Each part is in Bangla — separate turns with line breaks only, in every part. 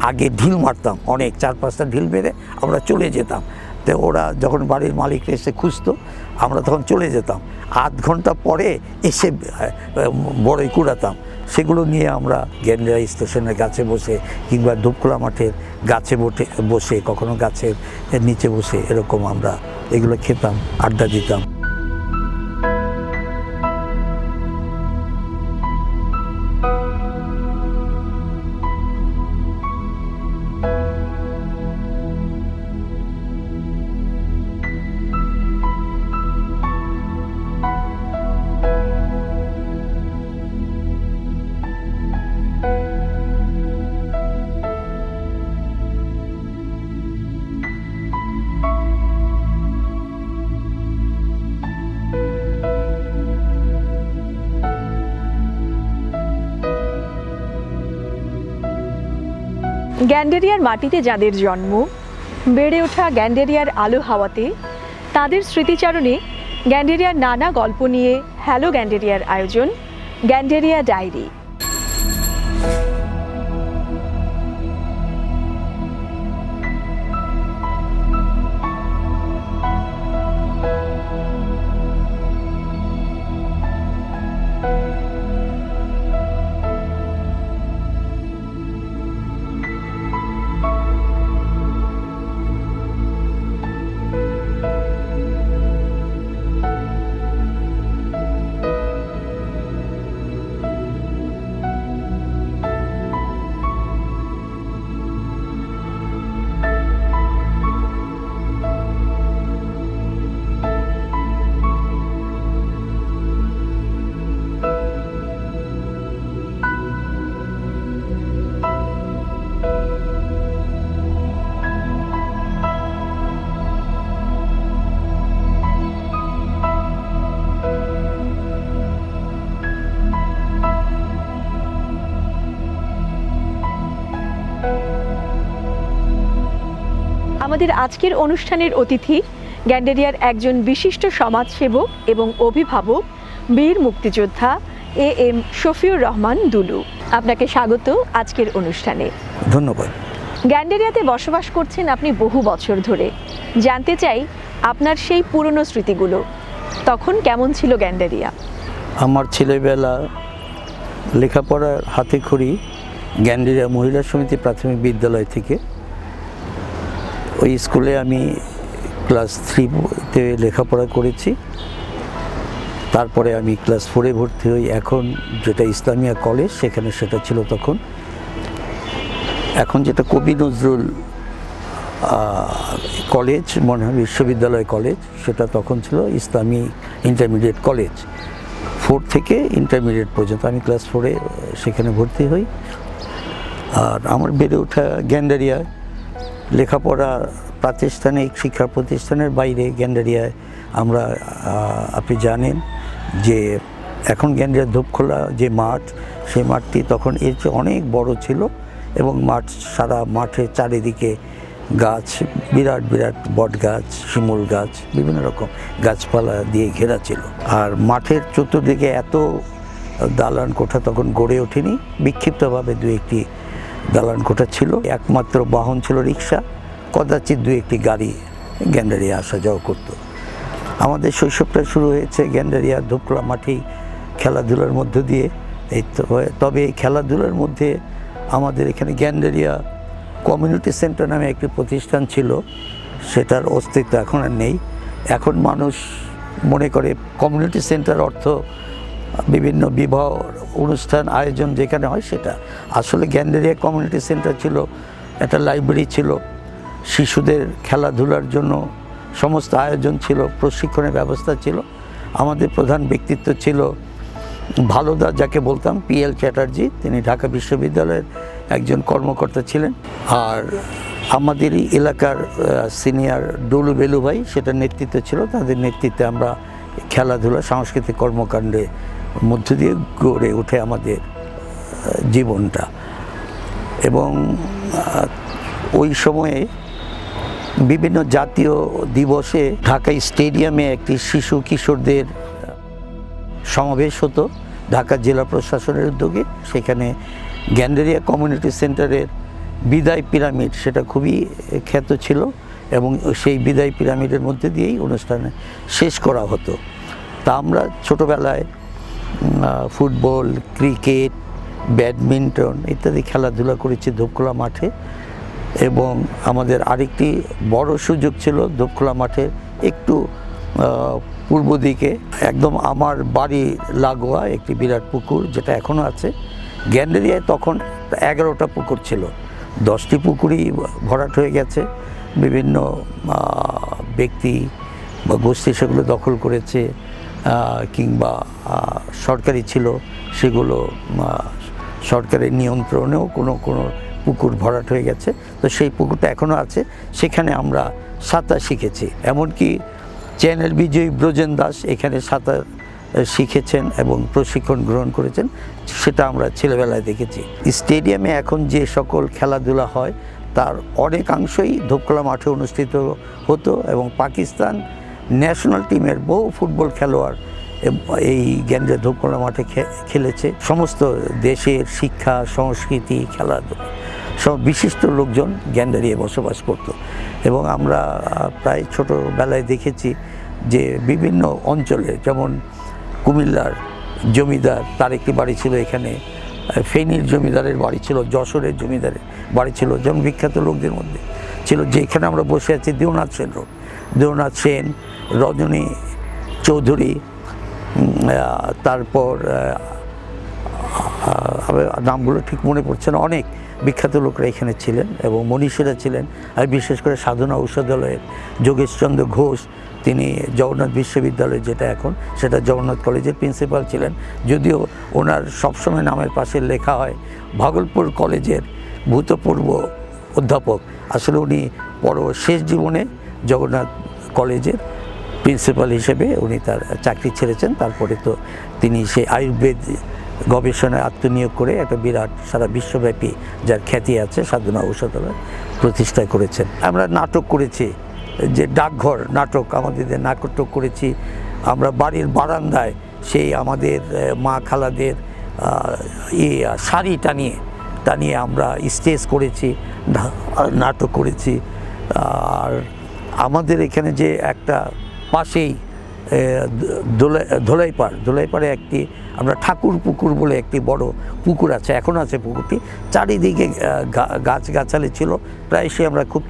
আগে ঢিল মারতাম, অনেক, চার পাঁচটা ঢিল মেরে আমরা চলে যেতাম। তো ওরা যখন বাড়ির মালিকরা এসে খুঁজতো, আমরা তখন চলে যেতাম। আধ ঘণ্টা পরে এসে বড়ই কুড়াতাম। সেগুলো নিয়ে আমরা গ্যান্ডারা স্টেশনের গাছে বসে কিংবা ধূপখোলা মাঠের গাছে বটে, বসে, কখনো গাছের নিচে বসে এরকম আমরা এগুলো খেতাম, আড্ডা দিতাম।
গ্যান্ডেরিয়ার মাটিতে যাদের জন্ম, বেড়ে ওঠা গ্যান্ডেরিয়ার আলো হাওয়াতে, তাদের স্মৃতিচারণে গ্যান্ডেরিয়ার নানা গল্প নিয়ে হ্যালো গ্যান্ডেরিয়ার আয়োজন গ্যান্ডেরিয়া ডায়েরি আমাদের আজকের অনুষ্ঠানের অতিথি গ্যান্ডেরিয়ার একজন বিশিষ্ট সমাজসেবক এবং অভিভাবক বীর মুক্তিযোদ্ধা এ এম শফিউর রহমান দুলু। আপনাকে স্বাগত আজকের অনুষ্ঠানে।
ধন্যবাদ।
গ্যান্ডেরিয়াতে বসবাস করছেন আপনি বহু বছর ধরে। জানতে চাই আপনার সেই পুরনো স্মৃতিগুলো তখন কেমন ছিল গ্যান্ডেরিয়া?
আমার ছেলেবেলা লেখাপড়ার হাতে খড়ি গ্যান্ডিরা মহিলা সমিতি প্রাথমিক বিদ্যালয় থেকে ওই স্কুলে আমি ক্লাস থ্রিতে লেখাপড়া করেছি। তারপরে আমি ক্লাস ফোরে ভর্তি হই। এখন যেটা ইসলামিয়া কলেজ, সেখানে সেটা ছিল তখন। এখন যেটা কবি নজরুল কলেজ মনে হয় বিশ্ববিদ্যালয় কলেজ, সেটা তখন ছিল ইসলামী ইন্টারমিডিয়েট কলেজ। ফোর থেকে ইন্টারমিডিয়েট পর্যন্ত আমি ক্লাস ফোরে, সেখানে ভর্তি হই। আর আমার বেড়ে ওঠা গ্যান্ডারিয়ায় লেখাপড়া প্রাতিষ্ঠানিক শিক্ষা প্রতিষ্ঠানের বাইরে গ্যান্ডারিয়ায় আমরা আপনি জানেন যে এখন গ্যান্ডারিয়া ধূপখোলা যে মাঠ, সেই মাঠটি তখন এর চেয়ে অনেক বড় ছিল এবং মাঠ সারা মাঠের চারিদিকে গাছ, বিরাট বিরাট বট গাছ, শিমুল গাছ, বিভিন্ন রকম গাছপালা দিয়ে ঘেরা ছিল। আর মাঠের চতুর্দিকে এত দালান কোঠা তখন গড়ে ওঠেনি, বিক্ষিপ্তভাবে দু একটি দালান কোঠা ছিল, একমাত্র বাহন ছিল রিক্সা কদাচিৎ দু একটি গাড়ি গ্যান্ডারিয়া আসা যাওয়া করতো। আমাদের শৈশবটা শুরু হয়েছে গ্যান্ডারিয়া ধূপকলা মাঠে খেলাধুলার মধ্য দিয়ে। এই তবে এই খেলাধুলার মধ্যে আমাদের এখানে গ্যান্ডারিয়া কমিউনিটি সেন্টার নামে একটি প্রতিষ্ঠান ছিল, সেটার অস্তিত্ব এখন আর নেই। এখন মানুষ মনে করে কমিউনিটি সেন্টার অর্থ বিভিন্ন বিবাহ অনুষ্ঠান, আয়োজন যেখানে হয় সেটা। আসলে গ্যান্ডেরিয়া কমিউনিটি সেন্টার ছিল, একটা লাইব্রেরি ছিল। শিশুদের খেলাধুলার জন্য সমস্ত আয়োজন ছিল, প্রশিক্ষণের ব্যবস্থা ছিল। আমাদের প্রধান ব্যক্তিত্ব ছিল ভালোদা, যাকে বলতাম পিএল চ্যাটার্জি। তিনি ঢাকা বিশ্ববিদ্যালয়ের একজন কর্মকর্তা ছিলেন। আর আমাদেরই এলাকার সিনিয়র ডুলু বেলু ভাই সেটা নেতৃত্ব ছিল। তাদের নেতৃত্বে আমরা খেলাধুলা, সাংস্কৃতিক কর্মকাণ্ডে মধ্য দিয়ে গড়ে ওঠে আমাদের জীবনটা। এবং ওই সময়ে বিভিন্ন জাতীয় দিবসে ঢাকা স্টেডিয়ামে একটি শিশু কিশোরদের সমাবেশ হতো ঢাকা জেলা প্রশাসনের উদ্যোগে। সেখানে গ্যান্ডেরিয়া কমিউনিটি সেন্টারের বিদায় পিরামিড সেটা খুবই খ্যাত ছিল এবং সেই বিদায় পিরামিডের মধ্যে দিয়েই অনুষ্ঠানে শেষ করা হতো। তা আমরা ছোটোবেলায় ফুটবল, ক্রিকেট, ব্যাডমিন্টন ইত্যাদি খেলাধুলা করেছি ধূপখোলা মাঠে এবং আমাদের আরেকটি বড় সুযোগ ছিল ধূপখোলা মাঠের একটু পূর্ব দিকে একদম আমার বাড়ি লাগোয়া একটি বিরাট পুকুর যেটা এখনও আছে। গ্যান্ডেরিয়ায় তখন এগারোটা পুকুর ছিল। দশটি পুকুরই ভরাট হয়ে গেছে। বিভিন্ন ব্যক্তি বা গোষ্ঠী সেগুলো দখল করেছে। কিংবা সরকারি ছিল, সেগুলো সরকারের নিয়ন্ত্রণেও কোনো কোনো পুকুর ভরাট হয়ে গেছে। তো সেই পুকুরটা এখনও আছে। সেখানে আমরা সাঁতার শিখেছি। এমনকি চ্যানেল বিজয়ী ব্রজেন দাস এখানে সাঁতার শিখেছেন এবং প্রশিক্ষণ গ্রহণ করেছেন। সেটা আমরা ছেলেবেলায় দেখেছি। স্টেডিয়ামে এখন যে সকল খেলাধুলা হয়, তার অনেকাংশই ধূপখোলা মাঠে অনুষ্ঠিত হতো এবং পাকিস্তান ন্যাশনাল টিমের বহু ফুটবল খেলোয়াড় এই গ্যান্ডে ধূপখোলা মাঠে খেলেছে। সমস্ত দেশের শিক্ষা, সংস্কৃতি, খেলাধুলা, সব বিশিষ্ট লোকজন গ্যান্ডারিয়ে বসবাস করত। এবং আমরা প্রায় ছোটোবেলায় দেখেছি যে বিভিন্ন অঞ্চলে, যেমন কুমিল্লার জমিদার, তার একটি বাড়ি ছিল এখানে, ফেনীর জমিদারের বাড়ি ছিল, যশোরের জমিদারের বাড়ি ছিল, যেমন বিখ্যাত লোকদের মধ্যে ছিল, যেখানে আমরা বসে আছি দেওনাথ সেন রোড। দেওনাথ সেন, রজনী চৌধুরী তারপর নামগুলো ঠিক মনে পড়ছে না, অনেক বিখ্যাত লোকরা এখানে ছিলেন এবং মনীষীরা ছিলেন। আর বিশেষ করে সাধনা ঔষধালয়ের যোগেশচন্দ্র ঘোষ, তিনি জগন্নাথ বিশ্ববিদ্যালয় যেটা এখন, সেটা জগন্নাথ কলেজের প্রিন্সিপাল ছিলেন। যদিও ওনার সবসময় নামের পাশে লেখা হয়, ভাগলপুর কলেজের ভূতপূর্ব অধ্যাপক। আসলে উনি পর শেষ জীবনে জগন্নাথ কলেজের প্রিন্সিপাল হিসেবে উনি তার চাকরি ছেড়েছেন। তারপরে তো তিনি সেই আয়ুর্বেদ গবেষণায় আত্মনিয়োগ করে একটা বিরাট সারা বিশ্বব্যাপী যার খ্যাতি আছে, সাধনা ঔষধালয় প্রতিষ্ঠা করেছেন। আমরা নাটক করেছি, যে ডাকঘর নাটক আমাদের নাটক করেছি, আমরা বাড়ির বারান্দায় সেই আমাদের মা খালাদের ইয়ে শাড়ি টানিয়ে টানিয়ে আমরা স্টেজ করেছি নাটক করেছি। আর আমাদের এখানে যে একটা পাশেই ধোলাইপাড়, ধোলাইপাড়ে একটি আমরা ঠাকুর পুকুর বলে একটি বড় পুকুর আছে, এখন আছে পুকুরটি। চারিদিকে গাছগাছালি ছিল। প্রায় সে আমরা খুব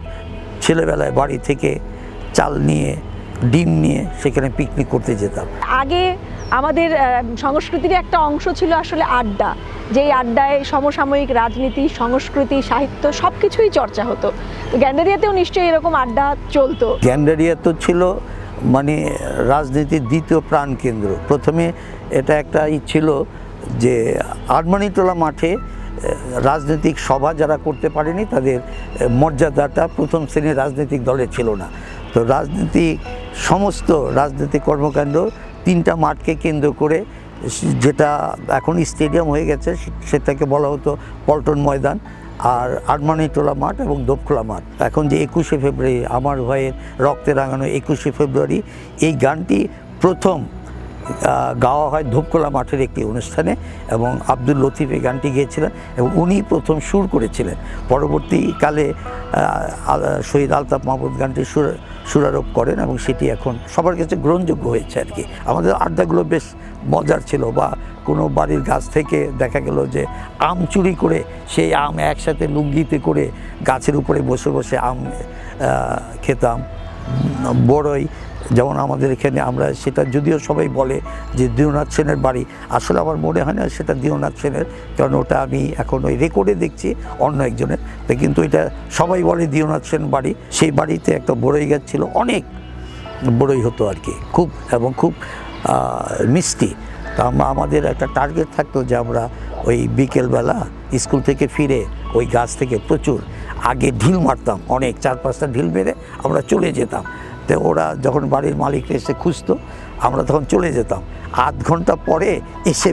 ছেলেবেলায় বাড়ি থেকে চাল নিয়ে ডিম নিয়ে সেখানে পিকনিক করতে যেতাম।
আগে আমাদের সংস্কৃতির একটা অংশ ছিল আসলে আড্ডা। যেই আড্ডায় সমসাময়িক রাজনীতি সংস্কৃতি সাহিত্য সব কিছুই চর্চা হতো। গ্যান্ডারিয়াতেও নিশ্চয়ই এরকম আড্ডা চলতো।
গ্যান্ডারিয়া তো ছিল মানে রাজনীতির দ্বিতীয় প্রাণকেন্দ্র প্রথমে এটা একটা ই ছিল যে আরমানিটোলা মাঠে রাজনৈতিক সভা যারা করতে পারেনি তাদের মর্যাদাটা প্রথম শ্রেণির রাজনৈতিক দলের ছিল না। তো রাজনীতি, সমস্ত রাজনৈতিক কর্মকাণ্ড তিনটা মাঠকে কেন্দ্র করে যেটা এখন স্টেডিয়াম হয়ে গেছে সেটাকে বলা হতো পল্টন ময়দান আর আরমানিটোলা মাঠ এবং দোপখোলা মাঠ। এখন যে একুশে ফেব্রুয়ারি, আমার ভাইয়ের রক্তে রাঙানো একুশে ফেব্রুয়ারি, এই গানটি প্রথম গাওয়া হয় ধূপখোলা মাঠের একটি অনুষ্ঠানে এবং আব্দুল লতিফ এই গানটি গিয়েছিলেন এবং উনি প্রথম সুর করেছিলেন। পরবর্তীকালে শহীদ আলতাফ মাহমুদ গানটি সুর, সুরারোপ করেন এবং সেটি এখন সবার কাছে গ্রহণযোগ্য হয়েছে আর কি। আমাদের আড্ডাগুলো বেশ মজার ছিল বা কোনো বাড়ির গাছ থেকে দেখা গেল যে আম চুরি করে সেই আম একসাথে লুঙ্গিতে করে গাছের উপরে বসে বসে আম খেতাম। বড়ই যেমন আমাদের এখানে আমরা সেটা যদিও সবাই বলে যে দিওনাথ সেনের বাড়ি, আসলে আমার মনে হয় না সেটা দিওনাথ সেনের, কারণ ওটা আমি এখন ওই রেকর্ডে দেখছি অন্য একজনের কিন্তু এটা সবাই বলে দিওনাথ সেন বাড়ি, সেই বাড়িতে একটা বড়ই গাছ ছিল, অনেক বড়ই হতো আর কি, খুব এবং খুব মিষ্টি। তা আমাদের একটা টার্গেট থাকতো যে আমরা ওই বিকেলবেলা স্কুল থেকে ফিরে ওই গাছ থেকে প্রচুর আগে ঢিল মারতাম, অনেক, চার পাঁচটা ঢিল মেরে আমরা চলে যেতাম। তো ওরা যখন বাড়ির মালিকরা এসে খুঁজতো, আমরা তখন চলে যেতাম। আধ ঘণ্টা পরে এসে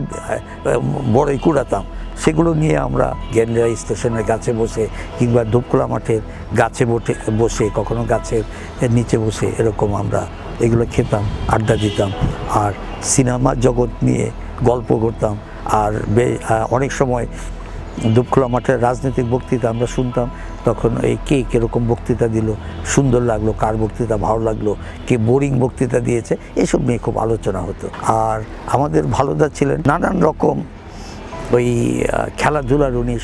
বড়ই কুড়াতাম। সেগুলো নিয়ে আমরা গ্যান্ডারা স্টেশনের গাছে বসে কিংবা ধূপখোলা মাঠের গাছে বসে বসে কখনো গাছের নিচে বসে এরকম আমরা এগুলো খেতাম, আড্ডা দিতাম। আর সিনেমা জগৎ নিয়ে গল্প করতাম। আর অনেক সময় দুপখোলা মাঠের রাজনৈতিক বক্তৃতা আমরা শুনতাম। তখন এই কে কীরকম বক্তৃতা দিল, সুন্দর লাগল, কার বক্তৃতা ভালো লাগল, কে বোরিং বক্তৃতা দিয়েছে, এসব নিয়ে খুব আলোচনা হতো। আর আমাদের ভালোদার ছিলেন নানান রকম ওই খেলাধুলার উনি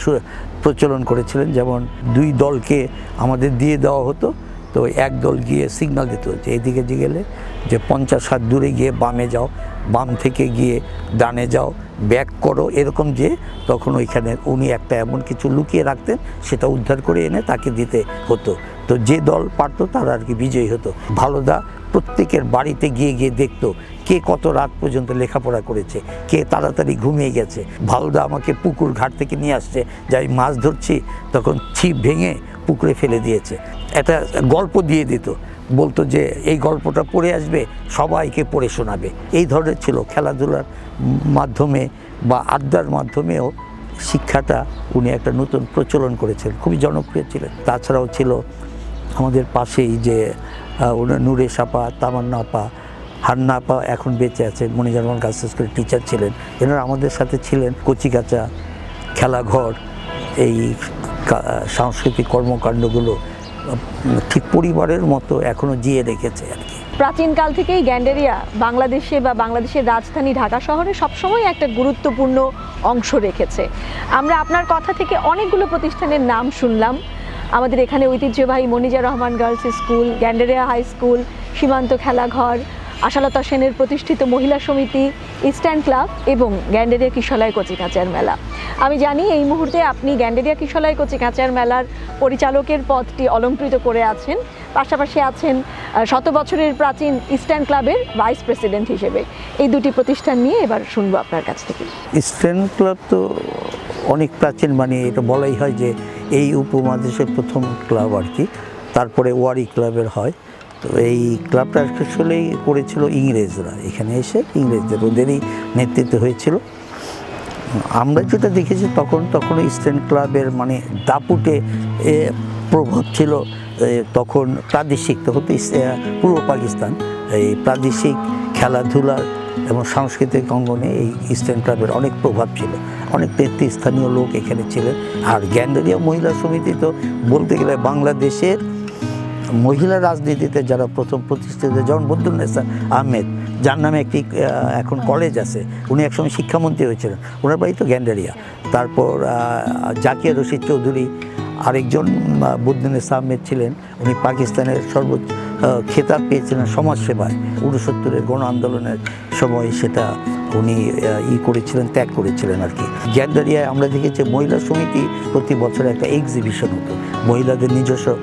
প্রচলন করেছিলেন। যেমন দুই দলকে আমাদের দিয়ে দেওয়া হতো। তো এক দল গিয়ে সিগনাল দিত যে এদিকে যে গেলে যে পঞ্চাশ হাত দূরে গিয়ে বামে যাও, বাম থেকে গিয়ে ডানে যাও ব্যাক করো, এরকম যে তখন ওইখানে উনি একটা এমন কিছু লুকিয়ে রাখতেন, সেটা উদ্ধার করে এনে তাকে দিতে হতো। তো যে দল পারতো তারা আর কি বিজয়ী হতো। ভালোদা প্রত্যেকের বাড়িতে গিয়ে গিয়ে দেখতো কে কত রাত পর্যন্ত লেখাপড়া করেছে, কে তাড়াতাড়ি ঘুমিয়ে গেছে। ভালোদা আমাকে পুকুর ঘাট থেকে নিয়ে আসছে, যে আমি মাছ ধরছি, তখন ছিপ ভেঙে পুকুরে ফেলে দিয়েছে। একটা গল্প দিয়ে দিত। বলতো যে, এই গল্পটা পড়ে আসবে, সবাইকে পড়ে শোনাবে। এই ধরনের ছিল খেলাধুলার মাধ্যমে বা আড্ডার মাধ্যমেও শিক্ষাটা উনি একটা নতুন প্রচলন করেছেন। খুবই জনপ্রিয় ছিলেন। তাছাড়াও ছিল আমাদের পাশেই যে ওনার নূরে সাপা, তামান্না আপা, হান্না আপা এখন বেঁচে আছে মনিজারমান গার্লস স্কুলের টিচার ছিলেন। এনারা আমাদের সাথে ছিলেন। কচিকাচা, খেলাঘর, এই সাংস্কৃতিক কর্মকাণ্ডগুলো ঠিক পরিবারের মতো এখনও জিয়ে রেখেছে আর কি।
প্রাচীনকাল থেকেই গ্যান্ডেরিয়া বাংলাদেশে বা বাংলাদেশের রাজধানী ঢাকা শহরে সবসময় একটা গুরুত্বপূর্ণ অংশ রেখেছে। আমরা আপনার কথা থেকে অনেকগুলো প্রতিষ্ঠানের নাম শুনলাম। আমাদের এখানে ঐতিহ্যবাহী Monija Rahman girls school, Gandaria high school, Simanta Khelaghar Ashalata সেনের প্রতিষ্ঠিত মহিলা সমিতি, ইস্টার্ন ক্লাব এবং গ্যান্ডেরিয়া কিশলয় কচি কাঁচার মেলা। আমি জানি এই মুহূর্তে আপনি গ্যান্ডেরিয়া কিশলয় কচি কাঁচার মেলার পরিচালকের পদটি অলঙ্কৃত করে আছেন। পাশাপাশি আছেন শত বছরের প্রাচীন ইস্টার্ন ক্লাবের ভাইস প্রেসিডেন্ট হিসেবে। এই দুটি প্রতিষ্ঠান নিয়ে এবার শুনব আপনার কাছ থেকে।
ইস্টার্ন ক্লাব তো অনেক প্রাচীন মানে এটা বলাই হয় যে এই উপমহাদেশের প্রথম ক্লাব আর কি। তারপরে ওয়ারি ক্লাবের হয়। তো এই ক্লাবটা আসলে করেছিল ইংরেজরা। এখানে এসে ইংরেজদের ওদেরই নেতৃত্বে হয়েছিল। আমরা যেটা দেখেছি তখন তখন ইস্টার্ন ক্লাবের মানে দাপুটে এ, প্রভাব ছিল তখন প্রাদেশিক তখন তো পূর্ব পাকিস্তান। এই প্রাদেশিক খেলাধুলার এবং সাংস্কৃতিক অঙ্গনে এই ইস্টার্ন ক্লাবের অনেক প্রভাব ছিল। অনেক নেতৃস্থানীয় লোক এখানে ছিলেন। আর গ্যান্ডারিয়া মহিলা সমিতি তো বলতে গেলে বাংলাদেশের মহিলা রাজনীতিতে যারা প্রথম প্রতিষ্ঠিত যেমন বদরুন্নেসা আহমেদ, যার নামে একটি এখন কলেজ আছে, উনি একসময় শিক্ষামন্ত্রী হয়েছিলেন। ওনার বাড়ি তো গ্যান্ডারিয়া। তারপর জাকিয়া রশিদ চৌধুরী আরেকজন বুদ্দিনেসা আহমেদ ছিলেন। উনি পাকিস্তানের সর্বোচ্চ খেতাব পেয়েছিলেন সমাজসেবায়। উনসত্তরের গণ আন্দোলনের সময় সেটা উনি ই করেছিলেন, ত্যাগ করেছিলেন আর কি। গ্যান্ডারিয়ায় আমরা দেখেছি মহিলা সমিতি প্রতি বছর একটা এক্সিবিশন হতো। মহিলাদের নিজস্ব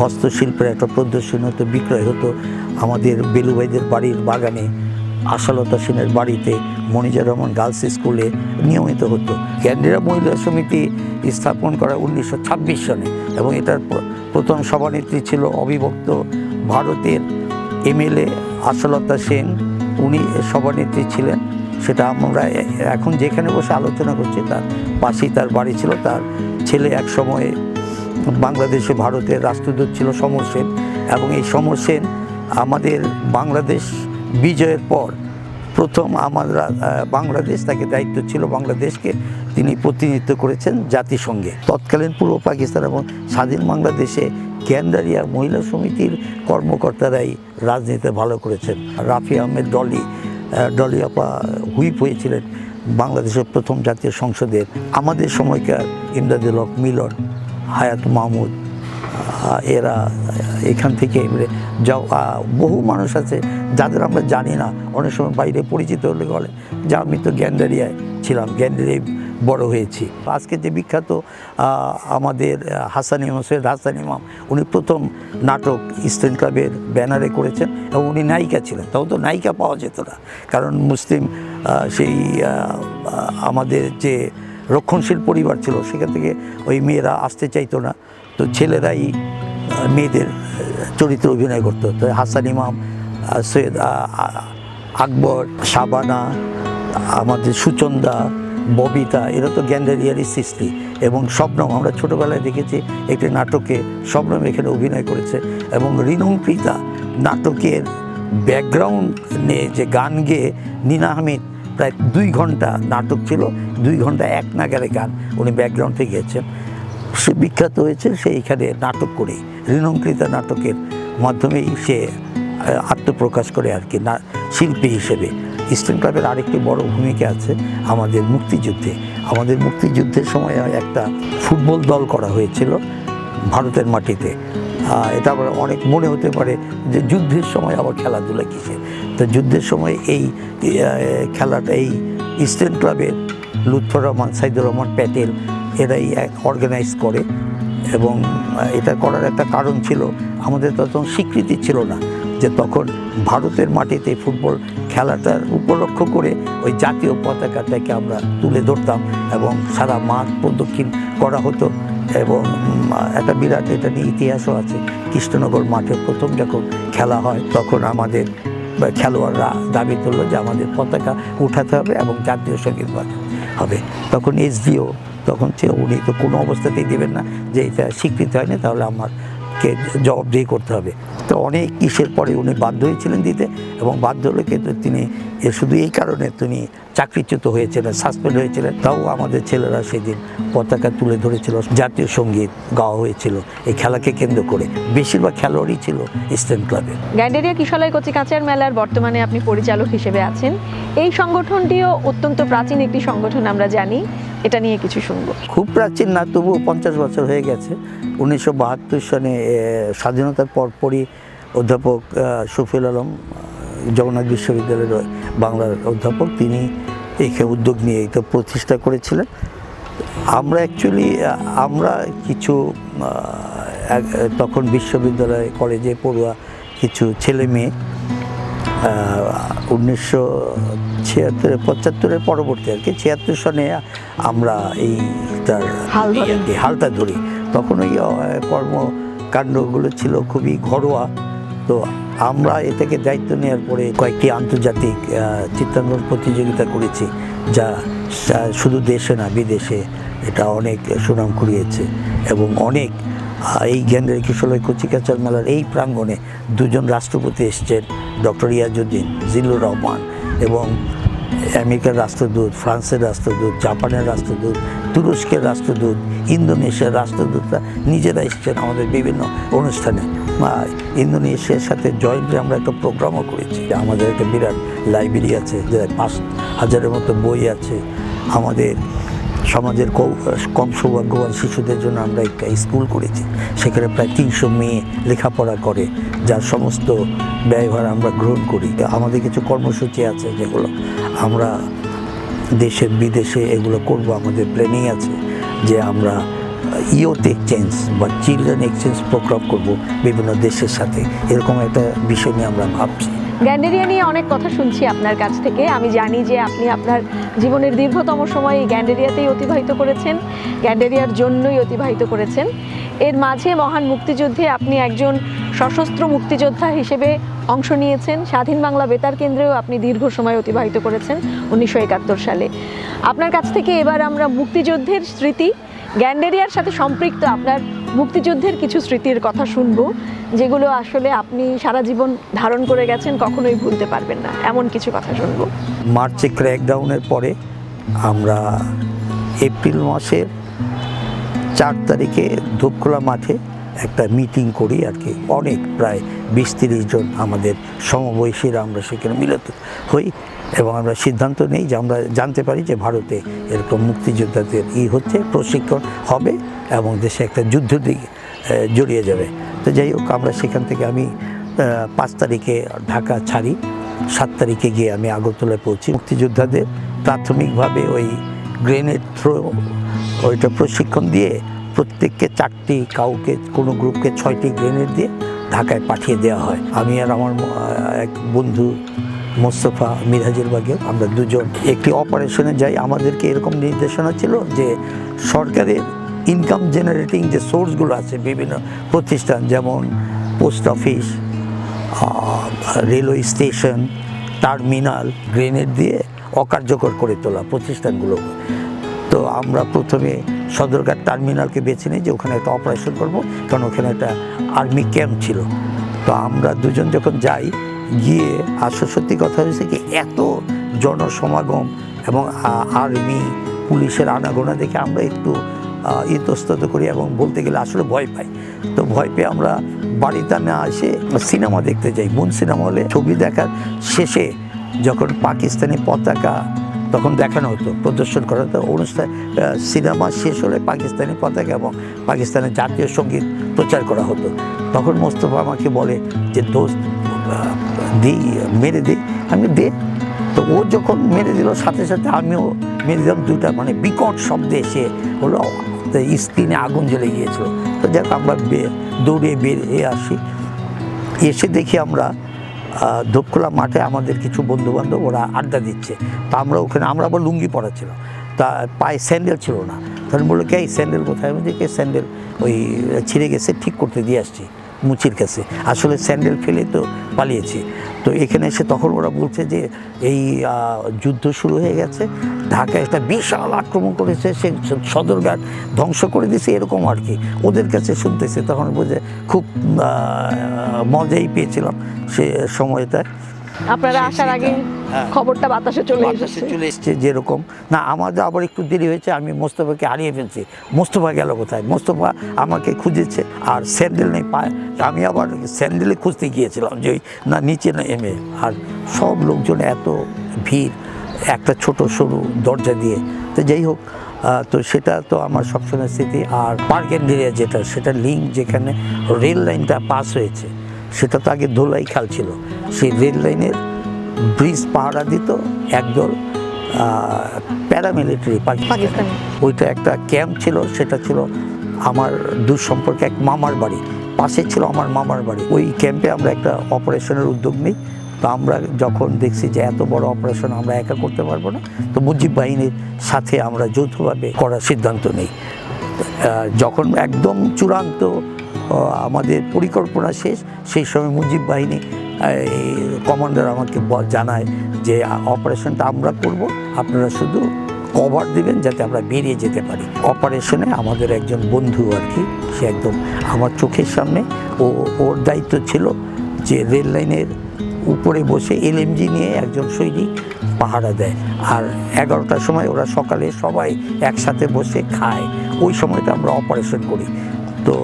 হস্তশিল্পের একটা প্রদর্শনী হতো, বিক্রয় হতো। আমাদের বেলুভাইদের বাড়ির বাগানে, আশালতা সেনের বাড়িতে মনিজার রহমান গার্লস স্কুলে নিয়মিত হতো। ক্যান্ডিরা মহিলা সমিতি স্থাপন করা উনিশশো ছাব্বিশ সনে এবং এটার প্রথম সভানেত্রী ছিল অবিভক্ত ভারতের এমএলএ আশালতা সেন। উনি সভানেত্রী ছিলেন। সেটা আমরা এখন যেখানে বসে আলোচনা করছি, তার পাশেই তার বাড়ি ছিল, তার ছেলে এক সময়ে বাংলাদেশে ভারতের রাষ্ট্রদূত ছিল সমর সেন। এবং এই সমর সেন আমাদের বাংলাদেশ বিজয়ের পর প্রথম আমরা বাংলাদেশ তাকে দায়িত্ব ছিল বাংলাদেশকে তিনি প্রতিনিধিত্ব করেছেন জাতিসংঘে। তৎকালীন পূর্ব পাকিস্তান এবং স্বাধীন বাংলাদেশে গ্যান্ডারিয়া মহিলা সমিতির কর্মকর্তারাই রাজনীতিতে ভালো করেছেন। রাফি আহমেদ ডলি ডলি আপা হুইপ হয়েছিলেন বাংলাদেশের প্রথম জাতীয় সংসদের, আমাদের সময়কার ইমদাদুল হক মিলন, হায়াত মাহমুদ এরা এখান থেকে যাও বহু মানুষ আছে যাদের আমরা জানি না। অনেক সময় বাইরে পরিচিত হলে বলে যা আমি তো গ্যান্ডারিয়ায় ছিলাম। গ্যান্ডারিয়ায় বড় হয়েছি। আজকে যে বিখ্যাত আমাদের হাসান ইমাম সৈয়দ হাসান ইমাম, উনি প্রথম নাটক ইস্টার্ন ক্লাবের ব্যানারে করেছেন এবং উনি নায়িকা ছিলেন। তাও তো নায়িকা পাওয়া যেত না। কারণ মুসলিম সেই আমাদের যে রক্ষণশীল পরিবার ছিল, সেখান থেকে ওই মেয়েরা আসতে চাইতো না। তো ছেলেরাই মেয়েদের চরিত্রে অভিনয় করতো। তো হাসান ইমাম সৈয়দ আকবর, শাবানা, আমাদের সুচন্দা ববিতা, এরা তো গ্যান্ডারিয়ারই সৃষ্টি এবং শবনম আমরা ছোটোবেলায় দেখেছি একটি নাটকে শবনম এখানে অভিনয় করেছে এবং রিনুম প্রীতা নাটকের ব্যাকগ্রাউন্ড নিয়ে যে গান গেয়ে নীনা হামিদ প্রায় দুই ঘণ্টা নাটক ছিল, দুই ঘণ্টা এক নাগারে গান উনি ব্যাকগ্রাউন্ডে গেছেন সে বিখ্যাত হয়েছে, সে এখানে নাটক করে ঋণঙ্কৃতা নাটকের মাধ্যমেই সে আত্মপ্রকাশ করে আর কি, না, শিল্পী হিসেবে। ইস্টার্ন ক্লাবের আরেকটি বড় ভূমিকা আছে আমাদের মুক্তিযুদ্ধে। আমাদের মুক্তিযুদ্ধের সময় একটা ফুটবল দল করা হয়েছিল ভারতের মাটিতে। এটা আবার অনেক মনে হতে পারে যে যুদ্ধের সময় আবার খেলাধুলা কিসে তো যুদ্ধের সময় এই খেলাটা, এই ইস্টার্ন ক্লাবের লুৎফর রহমান, সাইদুর রহমান প্যাটেল, এরাই অর্গানাইজ করে এবং এটা করার একটা কারণ ছিল। আমাদের তখন স্বীকৃতি ছিল না। যে তখন ভারতের মাটিতে ফুটবল খেলাটার উপলক্ষ করে ওই জাতীয় পতাকাটাকে আমরা তুলে ধরতাম এবং সারা মাঠ প্রদক্ষিণ করা হতো এবং একটা বিরাট এটা নিয়ে ইতিহাসও আছে। কৃষ্ণনগর মাঠে প্রথম যখন খেলা হয়, তখন আমাদের খেলোয়াড়রা দাবি তুললো যে আমাদের পতাকা উঠাতে হবে এবং জাতীয় সংগীত হবে। তখন এসডিও তখন উনি তো কোনো অবস্থাতেই দেবেন না যে এটা স্বীকৃতি হয়নি, তাহলে আমারকে জবাবদিহি করতে হবে। তো অনেক কিসের পরে উনি বাধ্য হয়েছিলেন দিতে এবং বাধ্য হলে কিন্তু তিনি শুধু এই কারণে তিনি চাকরিচ্যুত হয়েছিলেন সাসপেন্ড হয়েছিলেন। তাও আমাদের ছেলেরা সেদিন পতাকা তুলে ধরেছিল, জাতীয় সংগীত গাওয়া হয়েছিল এই খেলাকে কেন্দ্র করে। বেশিরভাগ খেলোয়াড়ই ছিল ইস্টার্ন ক্লাবে।
গ্যান্ডেরিয়া কিশলয় কচি কাঁচার মেলার বর্তমানে আপনি পরিচালক হিসেবে আছেন। এই সংগঠনটিও অত্যন্ত প্রাচীন একটি সংগঠন আমরা জানি। এটা নিয়ে কিছু শুনব।
খুব প্রাচীন না, তবুও পঞ্চাশ বছর হয়ে গেছে। উনিশশো বাহাত্তর সনে স্বাধীনতার পরপরই অধ্যাপক শফিউল আলম জগন্নাথ বিশ্ববিদ্যালয়ের বাংলার অধ্যাপক, তিনি এখানে উদ্যোগ নিয়ে এটা প্রতিষ্ঠা করেছিলেন। আমরা অ্যাকচুয়ালি আমরা কিছু এক- তখন বিশ্ববিদ্যালয়, কলেজে পড়ুয়া কিছু ছেলে মেয়ে উনিশশো ছিয়াত্তর পঁচাত্তরের পরবর্তী আর কি ছিয়াত্তর সনে আমরা। এই হালটা ধরি তখন ওই কর্মকাণ্ডগুলো ছিল খুবই ঘরোয়া তো আমরা এটাকে দায়িত্ব নেওয়ার পরে কয়েকটি আন্তর্জাতিক চিত্রাঙ্কন প্রতিযোগিতা করেছি যা শুধু দেশে না বিদেশে এটা অনেক সুনাম কুড়িয়েছে এবং অনেক এই জ্ঞানের কিশোর কচিকাচার মেলার এই প্রাঙ্গণে দুজন রাষ্ট্রপতি এসছেন ডক্টর ইয়াজুদ্দিন জিল্লুর রহমান এবং আমেরিকার রাষ্ট্রদূত, ফ্রান্সের রাষ্ট্রদূত, জাপানের রাষ্ট্রদূত, তুরস্কের রাষ্ট্রদূত, ইন্দোনেশিয়ার রাষ্ট্রদূতরা নিজেরা এসেছেন আমাদের বিভিন্ন অনুষ্ঠানে। ইন্দোনেশিয়ার সাথে জয়েন্টলি আমরা একটা প্রোগ্রামও করেছি। আমাদের একটা বিরাট লাইব্রেরি আছে যে পাঁচ হাজারের মতো বই আছে। আমাদের সমাজের কম- সৌভাগ্যবান শিশুদের জন্য আমরা একটা স্কুল করেছি। সেখানে প্রায় তিনশো মেয়ে লেখাপড়া করে, যার সমস্ত ব্যয়ভার আমরা গ্রহণ করি। আমাদের কিছু কর্মসূচি আছে যেগুলো আমরা দেশে, বিদেশে এগুলো করব, আমাদের প্ল্যানিং আছে যে আমরা ইয়থ এক্সচেঞ্জ বা চিলড্রেন এক্সচেঞ্জ প্রোগ্রাম করব বিভিন্ন দেশের সাথে। এরকম একটা বিষয় নিয়ে আমরা ভাবছি।
গ্যান্ডেরিয়া নিয়ে অনেক কথা শুনছি আপনার কাছ থেকে। আমি জানি যে আপনি আপনার জীবনের দীর্ঘতম সময় এই গ্যান্ডেরিয়াতেই অতিবাহিত করেছেন, গ্যান্ডেরিয়ার জন্যই অতিবাহিত করেছেন। এর মাঝে মহান মুক্তিযুদ্ধে আপনি একজন সশস্ত্র মুক্তিযোদ্ধা হিসেবে অংশ নিয়েছেন। স্বাধীন বাংলা বেতার কেন্দ্রেও আপনি দীর্ঘ সময় অতিবাহিত করেছেন, উনিশশো একাত্তর সালে। আপনার কাছ থেকে এবার আমরা মুক্তিযুদ্ধের স্মৃতি, গ্যান্ডেরিয়ার সাথে সম্পৃক্ত আপনার মুক্তিযুদ্ধের কিছু স্মৃতির কথা শুনব, যেগুলো আসলে আপনি সারা জীবন ধারণ করে গেছেন, কখনোই ভুলতে পারবেন না। এমন কিছু কথা শুনব।
মার্চে ক্র্যাকডাউনের পরে আমরা এপ্রিল মাসের চার তারিখে ধূপখোলা মাঠে একটা মিটিং করি আর কি। অনেক, প্রায় বিশ তিরিশ জন আমাদের সমবয়সীরা আমরা সেখানে মিলিত হই এবং আমরা সিদ্ধান্ত নেই যে আমরা জানতে পারি যে ভারতে এরকম মুক্তিযোদ্ধাদের ই হচ্ছে, প্রশিক্ষণ হবে। এবং দেশে একটা যুদ্ধ দিকে জড়িয়ে যাবে। তো যাই হোক, আমরা সেখান থেকে আমি পাঁচ তারিখে ঢাকা ছাড়ি। সাত তারিখে গিয়ে আমি আগরতলায় পৌঁছি। মুক্তিযোদ্ধাদের প্রাথমিকভাবে ওই গ্রেনেড থ্রো, ওইটা প্রশিক্ষণ দিয়ে প্রত্যেককে চারটি কাউকে, কোনো গ্রুপকে ছয়টি গ্রেনেড দিয়ে ঢাকায় পাঠিয়ে দেওয়া হয়। আমি আর আমার এক বন্ধু মোস্তফা মিরাজের বাগে আমরা দুজন একটি অপারেশনে যাই। আমাদেরকে এরকম নির্দেশনা ছিল যে সরকারের ইনকাম জেনারেটিং যে সোর্সগুলো আছে, বিভিন্ন প্রতিষ্ঠান যেমন post office railway station terminal grenade দিয়ে অকার্যকর করে তোলা প্রতিষ্ঠানগুলো। তো আমরা প্রথমে সদরঘাট টার্মিনালকে বেছে নিই যে ওখানে একটা অপারেশন করব, কারণ ওখানে একটা আর্মি ক্যাম্প ছিল। তো আমরা দুজন যখন যাই, গিয়ে আসল সত্যি কথা হয়েছে কি, এত জনসমাগম এবং আর্মি পুলিশের আনাগোনা দেখে আমরা একটু ইতস্তত করি এবং বলতে গেলে আসলে ভয় পাই। তো ভয় পেয়ে আমরা বাড়িতে না এসে সিনেমা দেখতে যাই। মন সিনেমা হলে ছবি দেখার শেষে যখন পাকিস্তানি পতাকা তখন দেখানো হতো, প্রদর্শন করা হতো। অনুষ্ঠান সিনেমা শেষ হলে পাকিস্তানি পতাকা এবং পাকিস্তানের জাতীয় সংগীত প্রচার করা হতো। তখন মোস্তফা আমাকে বলে যে, দোস্ত দিই মেরে দিই আমি, দে? তো ও যখন মেরে দিল, সাথে সাথে আমিও মেরে দিলাম। দুটা মানে বিকট শব্দে এসে হলো স্ক্রিনে আগুন জ্বলে গিয়েছিল। তো যাক, আমরা দৌড়ে বেরিয়ে আসি। এসে দেখি আমরা ধূপখোলা মাঠে আমাদের কিছু বন্ধুবান্ধব ওরা আড্ডা দিচ্ছে। তা আমরা ওখানে, আমরা আবার লুঙ্গি পরা ছিল। তা পায়ে স্যান্ডেল ছিল না। তখন বলল, কে এই স্যান্ডেল কোথায়? আমি কে স্যান্ডেল? ওই ছিঁড়ে গেছে, ঠিক করতে দিয়ে আসছি। মুচির কাছে। আসলে স্যান্ডেল ফেলে তো পালিয়েছি। তো এখানে এসে তখন ওরা বলছে যে, এই যুদ্ধ শুরু হয়ে গেছে। ঢাকায় একটা বিশাল আক্রমণ করেছে, সে সদরঘাট ধ্বংস করে দিয়েছে, এরকম আর কি। ওদের কাছে শুনতেছে, তখন বুঝে খুব মজাই পেয়েছিলাম সে সময়টায়।
আপনারা আসার আগে
হ্যাঁ।
খবরটা বাতাসে চলে
বাতাসে
এসেছে।
চলে এসছে যেরকম। না আমাদের আবার একটু দেরি হয়েছে আমি মোস্তফাকে হারিয়ে ফেলছি। মোস্তফা গেল কোথায়? মোস্তফা আমাকে খুঁজেছে আর স্যান্ডেল নেই পায়ে। আমি আবার স্যান্ডেলে খুঁজতে গিয়েছিলাম যে ওই না নিচে না এমে। আর সব লোকজন এত ভিড় একটা ছোট সরু দরজা দিয়ে। তো যাই হোক তো সেটা তো আমার সবসময় স্মৃতি। আর পার্ক অ্যান্ড এরিয়া যেটা সেটা লিঙ্ক যেখানে রেল লাইনটা পাস হয়েছে। সেটা তো আগে ধোলাই খাল ছিল। সেই রেল লাইনের ব্রিজ পাহারা দিত একদল প্যারামিলিটারি
পাকিস্তানি।
ওইটা একটা ক্যাম্প ছিল সেটা ছিল আমার দূর সম্পর্কে এক মামার বাড়ি। পাশে ছিল আমার মামার বাড়ি। ওই ক্যাম্পে আমরা একটা অপারেশনের উদ্যোগ নিই। তো আমরা যখন দেখছি যে এত বড় অপারেশন আমরা একা করতে পারব না তো মুজিব বাহিনীর সাথে আমরা যৌথভাবে করার সিদ্ধান্ত নিই। যখন একদম চূড়ান্ত আমাদের পরিকল্পনা শেষ। সেই সময় মুজিব বাহিনী কমান্ডার আমাকে জানায় যে, অপারেশনটা আমরা করব। আপনারা শুধু কভার দিবেন যাতে আমরা বেরিয়ে যেতে পারি। অপারেশনে আমাদের একজন বন্ধু আর কি, সে একদম আমার চোখের সামনে, ও, ওর দায়িত্ব ছিল যে, রেল লাইনের উপরে বসে এলএমজি নিয়ে একজন সৈনিক পাহারা দেয়। আর এগারোটার সময় ওরা সকালে সবাই একসাথে বসে খায়। ওই সময়টা আমরা অপারেশন করি। তো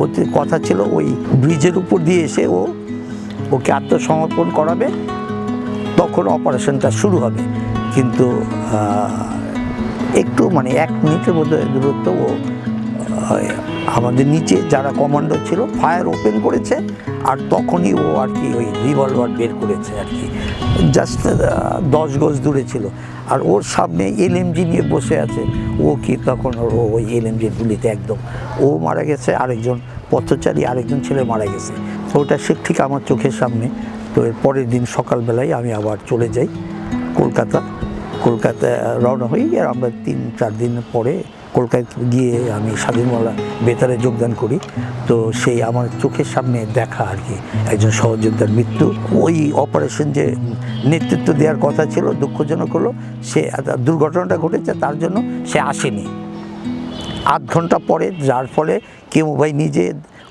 ওতে কথা ছিল, ওই ব্রিজের উপর দিয়ে এসে ও ওকে আত্মসমর্পণ করাবে। তখন অপারেশনটা শুরু হবে। কিন্তু একটু মানে এক মিনিটের মধ্যে দূরত্ব ও আমাদের নিচে যারা কমান্ডো ছিল, ফায়ার ওপেন করেছে, আর তখনই ও আর কি ওই রিভলভার বের করেছে আর কি। জাস্ট দশ গজ দূরে ছিল। আর ওর সামনে এলএমজি নিয়ে বসে আছে। ও কি তখন ওর ও ওই এলএমজির গুলিতে একদম। ও মারা গেছে, আরেকজন পথচারী, আরেকজন ছেলে মারা গেছে। ওটা সে ঠিক আমার চোখের সামনে। তো এর পরের দিন সকালবেলায় আমি আবার চলে যাই কলকাতা। কলকাতা রওনা হই, আর আমরা তিন, চার দিন পরে কলকাতা গিয়ে আমি স্বাধীনবালা বেতারে যোগদান করি। তো সেই আমার চোখের সামনে দেখা আর কি, একজন সহযোদ্ধার মৃত্যু। ওই অপারেশন যে নেতৃত্ব দেওয়ার কথা ছিল, দুঃখজনক হলো, সে দুর্ঘটনাটা ঘটেছে, তার জন্য সে আসেনি। আধ ঘণ্টা পরে, যার ফলে কেউ ভাই নিজে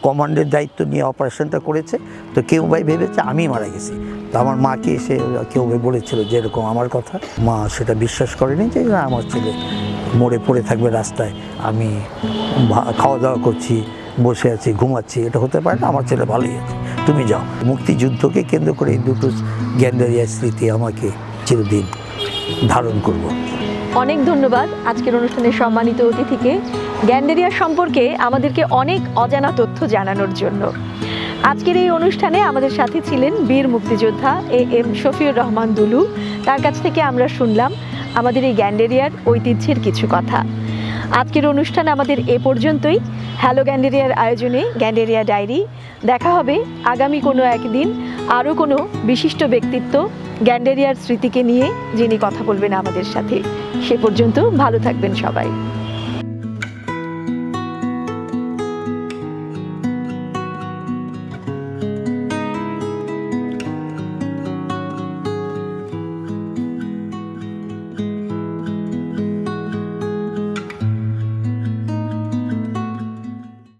কমান্ডের দায়িত্ব নিয়ে অপারেশনটা করেছে। তো কেউ ভাই ভেবেছে আমি মারা গেছি। তো আমার মাকে এসে কেউ ভাই বলেছিল যে এরকম আমার কথা। মা সেটা বিশ্বাস করেনি যে আমার ছেলে মরে পড়ে থাকবে রাস্তায়। আমি খাওয়া দাওয়া করছি, বসে আছি, ঘুমাচ্ছি, এটা হতে পারে না, আমার ছেলে ভালোই আছে। তুমি যাও। মুক্তিযুদ্ধকে কেন্দ্র করে এই দুটো গ্যান্ডারিয়া স্মৃতি আমাকে চিরদিন ধারণ করব।
অনেক ধন্যবাদ আজকের অনুষ্ঠানের সম্মানিত অতিথিকে। গ্যান্ডেরিয়া সম্পর্কে আমাদেরকে অনেক অজানা তথ্য জানানোর জন্য। আজকের এই অনুষ্ঠানে আমাদের সাথে ছিলেন বীর মুক্তিযোদ্ধা এ এম শফিউর রহমান দুলু। তার কাছ থেকে আমরা শুনলাম আমাদের এই গ্যান্ডেরিয়ার ঐতিহ্যের কিছু কথা। আজকের অনুষ্ঠান আমাদের এ পর্যন্তই। হ্যালো গ্যান্ডেরিয়ার আয়োজনে গ্যান্ডেরিয়া ডায়েরি। দেখা হবে আগামী কোনো একদিন আরও কোনো বিশিষ্ট ব্যক্তিত্ব গ্যান্ডেরিয়ার স্মৃতিকে নিয়ে যিনি কথা বলবেন আমাদের সাথে। সে পর্যন্ত ভালো থাকবেন সবাই।